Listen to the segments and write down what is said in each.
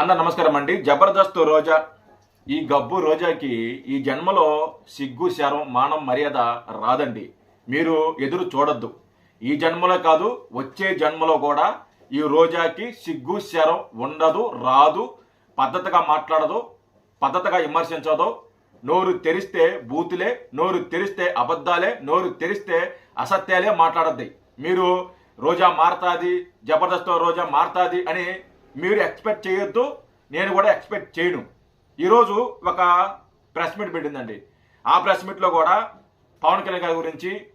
అందరు నమస్కారం అండి. జబర్దస్త్ రోజా. ఈ గబ్బు రోజాకి ఈ జన్మలో సిగ్గు శరం మానం మర్యాద రాదండి. మీరు ఎదురు చూడొద్దు. ఈ జన్మలో కాదు వచ్చే జన్మలో కూడా ఈ రోజాకి సిగ్గు శరం ఉండదు రాదు పద్ధతిగా మాట్లాడదు పద్ధతిగా విమర్శించదు. నోరు తెరిస్తే బూతులే నోరు తెరిస్తే అబద్ధాలే నోరు తెరిస్తే అసత్యాలే మాట్లాడద్ది. మీరు రోజా మారతాది జబర్దస్త్ రోజా మారతాది అని మీరు ఎక్స్పెక్ట్ చేయొద్దు నేను కూడా ఎక్స్పెక్ట్ చేయను. ఈరోజు ఒక ప్రెస్ మీట్ పెట్టిందండి. ఆ ప్రెస్ మీట్లో కూడా పవన్ కళ్యాణ్ గారి గురించి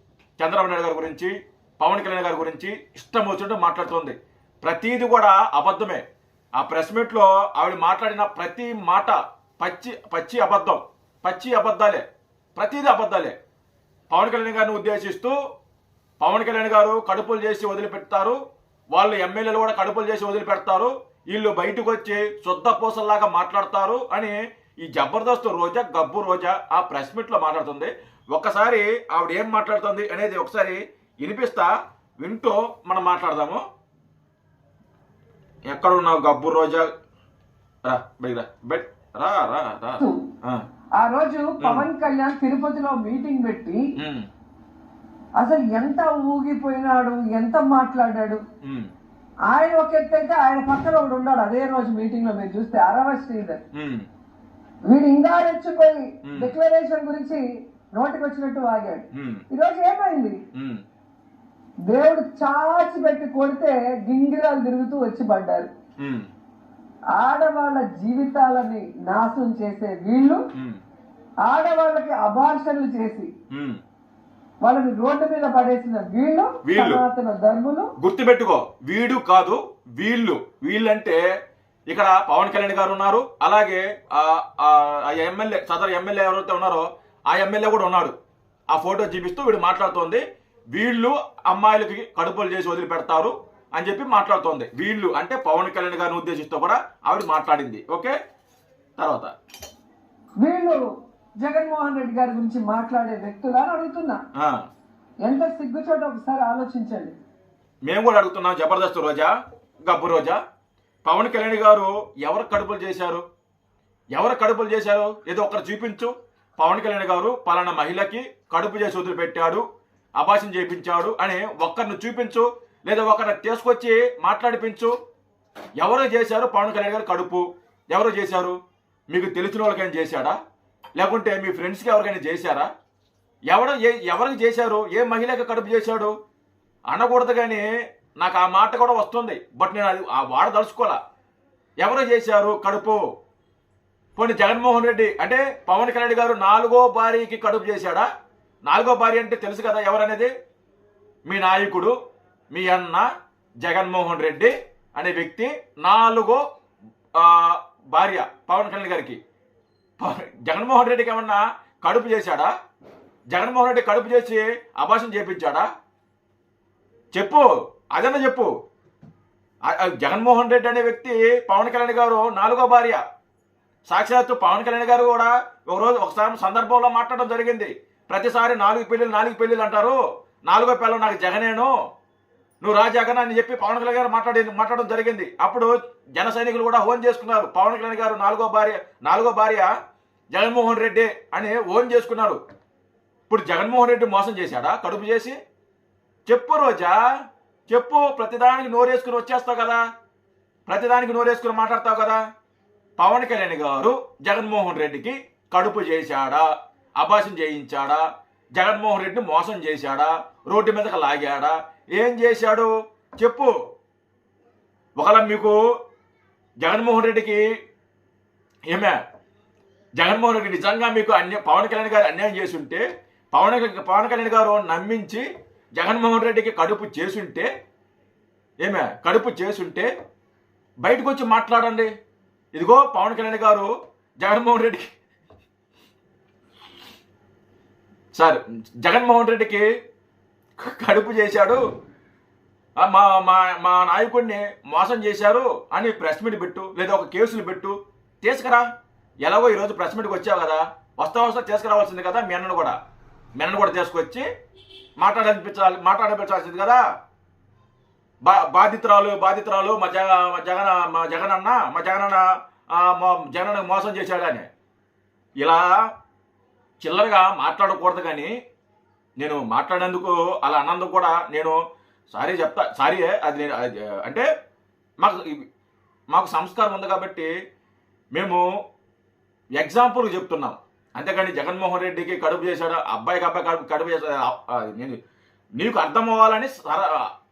చంద్రబాబు నాయుడు గారి గురించి పవన్ కళ్యాణ్ గారి గురించి ఇష్టం వచ్చినట్టు మాట్లాడుతుంది. ప్రతీది కూడా అబద్ధమే. ఆ ప్రెస్ మీట్లో ఆవిడ మాట్లాడిన ప్రతి మాట పచ్చి పచ్చి అబద్ధం. పచ్చి అబద్ధాలే. ప్రతిదీ అబద్ధాలే. పవన్ కళ్యాణ్ గారిని ఉద్దేశిస్తూ పవన్ కళ్యాణ్ గారు కడుపులు చేసి వదిలిపెడతారు. వాళ్ళు ఎమ్మెల్యేలు కూడా కడుపులు చేసి వదిలిపెడతారు. వీళ్ళు బయటకు వచ్చి శుద్ధ పూసల్లాగా మాట్లాడతారు అని ఈ జబర్దస్త్ రోజా గబ్బు రోజా ఆ ప్రెస్ మీట్లో మాట్లాడుతుంది. ఒక్కసారి ఆవిడ ఏం మాట్లాడుతుంది అనేది ఒకసారి వినిపిస్తా వింటూ మనం మాట్లాడదాము. ఎక్కడ ఉన్నావు గబ్బు రోజా? రా బయట రా. రా రా రా. ఆ, రోజు పవన్ కళ్యాణ్ తిరుపతిలో మీటింగ్ పెట్టి అసలు ఎంత ఊగిపోయినాడు ఎంత మాట్లాడాడు? ఆయన ఒక ఎత్తు అయితే ఆయన పక్కన ఒకడు ఉన్నాడు అదే రోజు మీటింగ్లో మీరు చూస్తే అరవ శ్రీధర్. వీడు ఇంకా రెచ్చిపోయి. డిక్లరేషన్ గురించి నోటికి వచ్చినట్టు వాగాడు. ఉమ్, ఈ రోజు ఏమైంది? దేవుడు చాచి పెట్టి కొడితే గింగిరాలు తిరుగుతూ వచ్చి పడ్డారు. ఆడవాళ్ళ జీవితాలని నాశనం చేసే వీళ్ళు ఆడవాళ్ళకి అభాషణలు చేసి. వాళ్ళని రోడ్డు మీద పడేసిన వీళ్ళు వీళ్ళు. సనాతన ధర్ములు. గుర్తుపెట్టుకో వీడు కాదు వీళ్ళు. వీళ్ళంటే ఇక్కడ పవన్ కళ్యాణ్ గారు ఉన్నారు అలాగే ఆ ఆ ఎమ్మెల్యే సదరు ఎమ్మెల్యే ఎవరైతే ఉన్నారో ఆ ఎమ్మెల్యే కూడా ఉన్నాడు. ఆ ఫోటో చూపిస్తూ వీడు మాట్లాడుతోంది. వీళ్ళు అమ్మాయిలకి కడుపులు చేసి వదిలిపెడతారు అని చెప్పి మాట్లాడుతోంది. వీళ్ళు అంటే పవన్ కళ్యాణ్ గారిని ఉద్దేశిస్తూ కూడా ఆవిడ మాట్లాడింది. ఓకే? తర్వాత. వీళ్ళు జగన్మోహన్ రెడ్డి గారి గురించి మాట్లాడే వ్యక్తులు అని అడుగుతున్నా. ఎంత సిగ్గుచోట ఒకసారి ఆలోచించండి. మేము కూడా అడుగుతున్నాం జబర్దస్త్ రోజా గబ్బు రోజా. పవన్ కళ్యాణ్ గారు ఎవరు కడుపులు చేశారు? ఎవరు కడుపులు చేశారు? ఏదో ఒకరు చూపించు. పవన్ కళ్యాణ్ గారు పలానా మహిళకి కడుపు చేసి వదిలిపెట్టాడు అభాషణ చేయించాడు అని ఒక్కరిని చూపించు లేదా ఒకరిని తీసుకొచ్చి మాట్లాడిపించు. ఎవరు చేశారు పవన్ కళ్యాణ్ గారు కడుపు? ఎవరు చేశారు? మీకు తెలిసిన వాళ్ళకైనా చేశాడా? లేకుంటే మీ ఫ్రెండ్స్కి ఎవరికైనా చేశారా? ఎవరు ఏ ఎవరికి చేశారు? ఏ మహిళకి కడుపు చేశాడు? అనకూడదు కానీ నాకు ఆ మాట కూడా వస్తుంది. బట్ నేను అది ఆ వాడ తలుచుకోలే ఎవరు చేశారు కడుపు? పోనీ జగన్మోహన్ రెడ్డి అంటే పవన్ కళ్యాణ్ గారు నాలుగో భార్యకి కడుపు చేశాడా? నాలుగో భార్య అంటే తెలుసు కదా ఎవరనేది? మీ నాయకుడు మీ అన్న జగన్మోహన్ రెడ్డి అనే వ్యక్తి నాలుగో భార్య పవన్ కళ్యాణ్ గారికి. జగన్మోహన్ రెడ్డికి ఏమన్నా కడుపు చేశాడా? జగన్మోహన్ రెడ్డి కడుపు చేసి అభాషణ చేపించాడా? చెప్పు అదన్న చెప్పు. జగన్మోహన్ రెడ్డి అనే వ్యక్తి పవన్ కళ్యాణ్ గారు నాలుగో భార్య. సాక్షాత్తు పవన్ కళ్యాణ్ గారు కూడా ఒక రోజు ఒకసారి సందర్భంలో మాట్లాడడం జరిగింది. ప్రతిసారి నాలుగు పెళ్ళిళ్ళు నాలుగు పెళ్ళిళ్ళు అంటారు. నాలుగో పిల్లలు నాకు జగనేను. నువ్వు రా జగన్ అని చెప్పి పవన్ కళ్యాణ్ గారు మాట్లాడి మాట్లాడడం జరిగింది. అప్పుడు జన సైనికులు కూడా హోన్ చేసుకున్నారు. పవన్ కళ్యాణ్ గారు నాలుగో భార్య నాలుగో భార్య జగన్మోహన్ రెడ్డి అని ఓన్ చేసుకున్నారు ఇప్పుడు జగన్మోహన్ రెడ్డి మోసం చేశాడా? కడుపు చేసి? చెప్పు రోజా చెప్పు. ప్రతిదానికి నోరేసుకుని వచ్చేస్తావు కదా. ప్రతిదానికి నోరేసుకుని మాట్లాడతావు కదా. పవన్ కళ్యాణ్ గారు జగన్మోహన్ రెడ్డికి కడుపు చేశాడా? అభాషం చేయించాడా? జగన్మోహన్ రెడ్డిని మోసం చేశాడా? రోడ్డు మీదకి లాగాడా? ఏం చేశాడు? చెప్పు. ఒకవేళ మీకు జగన్మోహన్ రెడ్డికి ఏమే జగన్మోహన్ రెడ్డి నిజంగా మీకు అన్య పవన్ కళ్యాణ్ గారు అన్యాయం చేసి ఉంటే పవన్ పవన్ కళ్యాణ్ గారు నమ్మించి జగన్మోహన్ రెడ్డికి కడుపు చేసుంటే ఏమే కడుపు చేసుంటే బయటకు వచ్చి మాట్లాడండి. ఇదిగో పవన్ కళ్యాణ్ గారు జగన్మోహన్ రెడ్డికి సార్ జగన్మోహన్ రెడ్డికి కడుపు చేశాడు. మా మా మా నాయకుడిని మోసం చేశారు అని ప్రెస్ మీట్ పెట్టు లేదా ఒక కేసులు పెట్టు. తీసుకురా. ఎలాగో ఈరోజు ప్రెస్ మీట్కి వచ్చావు కదా వస్తా వస్తా తీసుకురావాల్సింది కదా మీ అన్నను కూడా. మీ అన్నను కూడా తీసుకొచ్చి మాట్లాడనిపించాలి మాట్లాడపించాల్సింది కదా. బా బాధితురాలు బాధితురాలు మా జగ మా జగన్ మా జగన్ అన్న మా జగన్ అన్న జగన్ మోసం చేశాడని. ఇలా చిల్లరగా మాట్లాడకూడదు కానీ నేను మాట్లాడేందుకు అలా అన్నందుకు కూడా నేను సారీ చెప్తా సారీ అది నేను అంటే మాకు మాకు సంస్కారం ఉంది కాబట్టి మేము ఎగ్జాంపుల్ చెప్తున్నాం. అంతేకాని జగన్మోహన్ రెడ్డికి కడుపు చేశాడు? అబ్బాయికి అబ్బాయి కడుపు కడుపు చేశాడు నేను నీకు అర్థం అవ్వాలని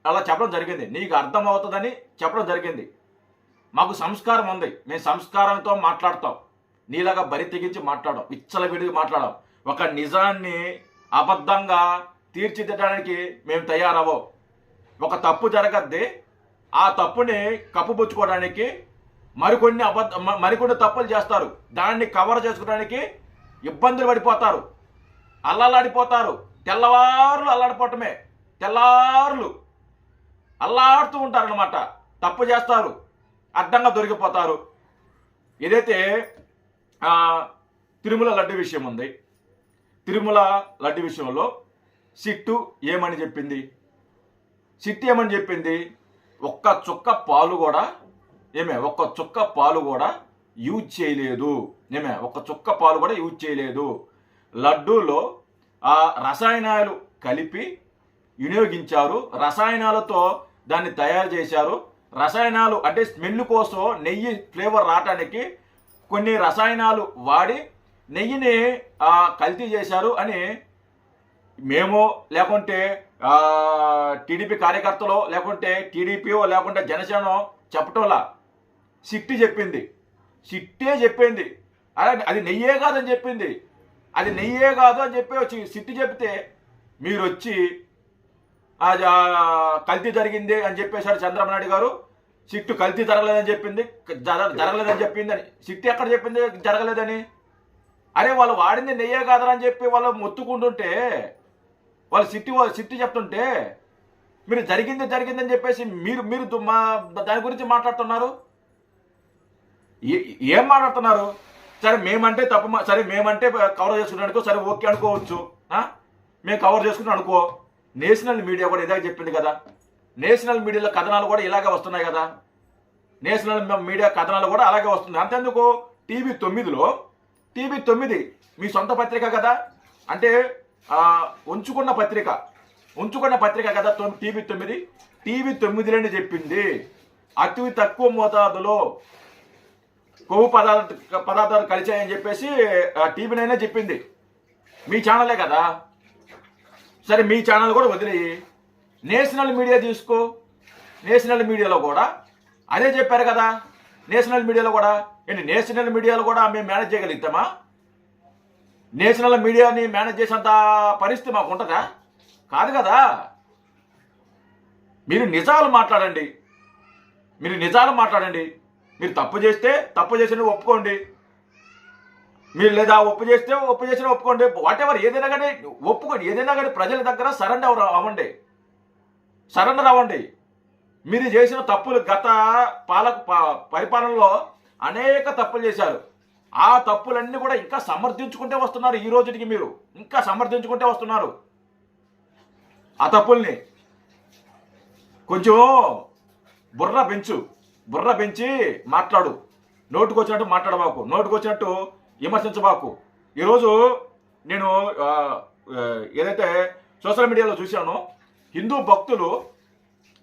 అలా చెప్పడం జరిగింది. నీకు అర్థం అవుతుందని చెప్పడం జరిగింది. మాకు సంస్కారం ఉంది. మేము సంస్కారంతో మాట్లాడతాం. నీలాగా బరి తెగించి మాట్లాడడం విచ్చల విడిగి మాట్లాడడం. ఒక నిజాన్ని అబద్ధంగా తీర్చిదిద్దడానికి మేము తయారవ్వం. ఒక తప్పు జరగద్ది. ఆ తప్పుని కప్పుపుచ్చుకోవడానికి మరికొన్ని అబద్ధ మరికొన్ని తప్పులు చేస్తారు. దాన్ని కవర్ చేసుకోవడానికి ఇబ్బందులు పడిపోతారు. అల్లలాడిపోతారు తెల్లవారులు అల్లాడిపోవటమే. తెల్లారులు అల్లాడుతూ ఉంటారనమాట తప్పు చేస్తారు. అడ్డంగా దొరికిపోతారు. ఏదైతే తిరుమల లడ్డు విషయం ఉంది. తిరుమల లడ్డు విషయంలో సిట్టు ఏమని చెప్పింది? సిట్టు ఏమని చెప్పింది? ఒక్క చుక్క పాలు కూడా ఏమే ఒక్క చుక్క పాలు కూడా యూజ్ చేయలేదు. ఏమే ఒక్క చుక్క పాలు కూడా యూజ్ చేయలేదు. లడ్డూలో ఆ రసాయనాలు కలిపి వినియోగించారు. రసాయనాలతో దాన్ని తయారు చేశారు. రసాయనాలు అంటే స్మెల్ కోసం నెయ్యి ఫ్లేవర్ రావటానికి కొన్ని రసాయనాలు వాడి నెయ్యిని కల్తీ చేశారు అని మేము లేకుంటే టీడీపీ కార్యకర్తలు లేకుంటే టీడీపీఓ లేకుంటే జనసేన చెప్పటంలా సిట్టి చెప్పింది. సిట్టే చెప్పింది. అదే అది నెయ్యే కాదని చెప్పింది. అది నెయ్యే కాదు అని చెప్పి వచ్చి సిట్టి చెప్తే మీరు వచ్చి కల్తీ జరిగింది అని చెప్పేశారు చంద్రబాబు నాయుడు గారు. సిట్టు కల్తీ జరగలేదని చెప్పింది. జర- జరగలేదని చెప్పింది అని. ఎక్కడ చెప్పింది జరగలేదని? అరే వాళ్ళు వాడింది నెయ్యే కాదని చెప్పి వాళ్ళు మొత్తుకుంటుంటే వాళ్ళు సిట్టి వాళ్ళు సిట్టి చెప్తుంటే మీరు జరిగింది జరిగిందని చెప్పేసి మీరు మీరు మా దాని గురించి మాట్లాడుతున్నారు? ఏ- ఏం మాట్లాడుతున్నారు? సరే మేమంటే తప్ప సరే మేమంటే కవర్ చేసుకున్నానుకో సరే ఓకే అనుకోవచ్చు. మేము కవర్ చేసుకున్నాం అనుకో. నేషనల్ మీడియా కూడా ఇదే చెప్పింది కదా. నేషనల్ మీడియాలో కథనాలు కూడా ఇలాగే వస్తున్నాయి కదా. నేషనల్ మీడియా కథనాలు కూడా అలాగే వస్తుంది అంతేందుకు? టీవీ తొమ్మిదిలో టీవీ తొమ్మిది మీ సొంత పత్రిక కదా. అంటే ఉంచుకున్న పత్రిక. ఉంచుకున్న పత్రిక కదా టీవీ తొమ్మిది? టీవీ తొమ్మిదిలోనే చెప్పింది. అతి తక్కువ మోతాదులో కొవ్వు పదార్థ పదార్థాలు కలిచాయని చెప్పేసి టీవీ నైనే చెప్పింది. మీ ఛానలే కదా? సరే మీ ఛానల్ కూడా వదిలేయి. నేషనల్ మీడియా తీసుకో. నేషనల్ మీడియాలో కూడా అదే చెప్పారు కదా. నేషనల్ మీడియాలో కూడా. ఏంటి నేషనల్ మీడియాలో కూడా మేము మేనేజ్ చేయగలుగుతామా? నేషనల్ మీడియాని మేనేజ్ చేసేంత పరిస్థితి మాకు ఉంటుందా? కాదు కదా. మీరు నిజాలు మాట్లాడండి. మీరు నిజాలు మాట్లాడండి. మీరు తప్పు చేస్తే తప్పు చేసిన ఒప్పుకోండి. మీరు లేదా ఒప్పు చేస్తే ఒప్పు చేసిన ఒప్పుకోండి. వాట్ ఎవర్ ఏదైనా కానీ ఒప్పుకోండి. ఏదైనా కానీ ప్రజల దగ్గర సరెండర్ అవ్వండి. సరెండర్ అవ్వండి. మీరు చేసిన తప్పులు గత పాలక ప- పరిపాలనలో అనేక తప్పులు చేశారు. ఆ తప్పులన్నీ కూడా ఇంకా సమర్థించుకుంటే వస్తున్నారు ఈ రోజుకి మీరు. ఇంకా సమర్థించుకుంటే వస్తున్నారు. ఆ తప్పుల్ని కొంచెం బుర్ర పెంచు. బుర్ర పెంచి మాట్లాడు. నోటుకు వచ్చినట్టు మాట్లాడబాకు. నోటుకు వచ్చినట్టు విమర్శించబాకు. ఈరోజు నేను ఏదైతే సోషల్ మీడియాలో చూశానో హిందూ భక్తులు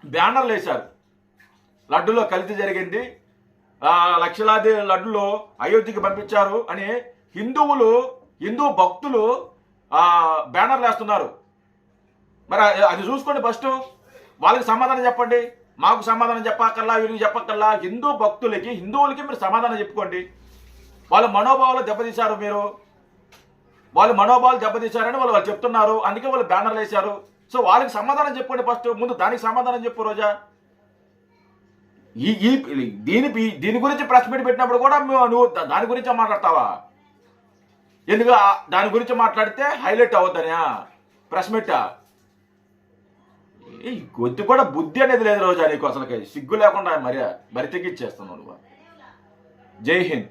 బ్యానర్లు వేశారు. లడ్డులో కలిసి జరిగింది. లక్షలాది లడ్డులు అయోధ్యకి పంపించారు అని హిందువులు హిందూ భక్తులు బ్యానర్లు వేస్తున్నారు. మరి అది- అది చూసుకోండి ఫస్ట్. వాళ్ళకి సమాధానం చెప్పండి. మాకు సమాధానం చెప్పక్కర్లా వీరికి చెప్పక్కర్లా హిందూ భక్తులకి హిందువులకి మీరు సమాధానం చెప్పుకోండి. వాళ్ళ మనోభావాలు దెబ్బతీశారు మీరు. వాళ్ళు మనోభావాలు దెబ్బతీశారని వాళ్ళు వాళ్ళు చెప్తున్నారు. అందుకే వాళ్ళు బ్యానర్లు వేశారు. సో వాళ్ళకి సమాధానం చెప్పండి ఫస్ట్ ముందు దానికి సమాధానం చెప్పు రోజా. ఈ ఈ దీని దీని గురించి ప్రెస్ మీట్ పెట్టినప్పుడు కూడా నువ్వు నువ్వు దాని గురించే మాట్లాడతావా? ఎందుకు దాని గురించి మాట్లాడితే హైలైట్ అవుద్దనా ప్రెస్ మీటా కొద్ది కూడా బుద్ధి అనేది లేదు రోజా నీకు అసలు సిగ్గు లేకుండా మరి మరి తెగిచ్చేస్తున్నావు నువ్వు. జై హింద్.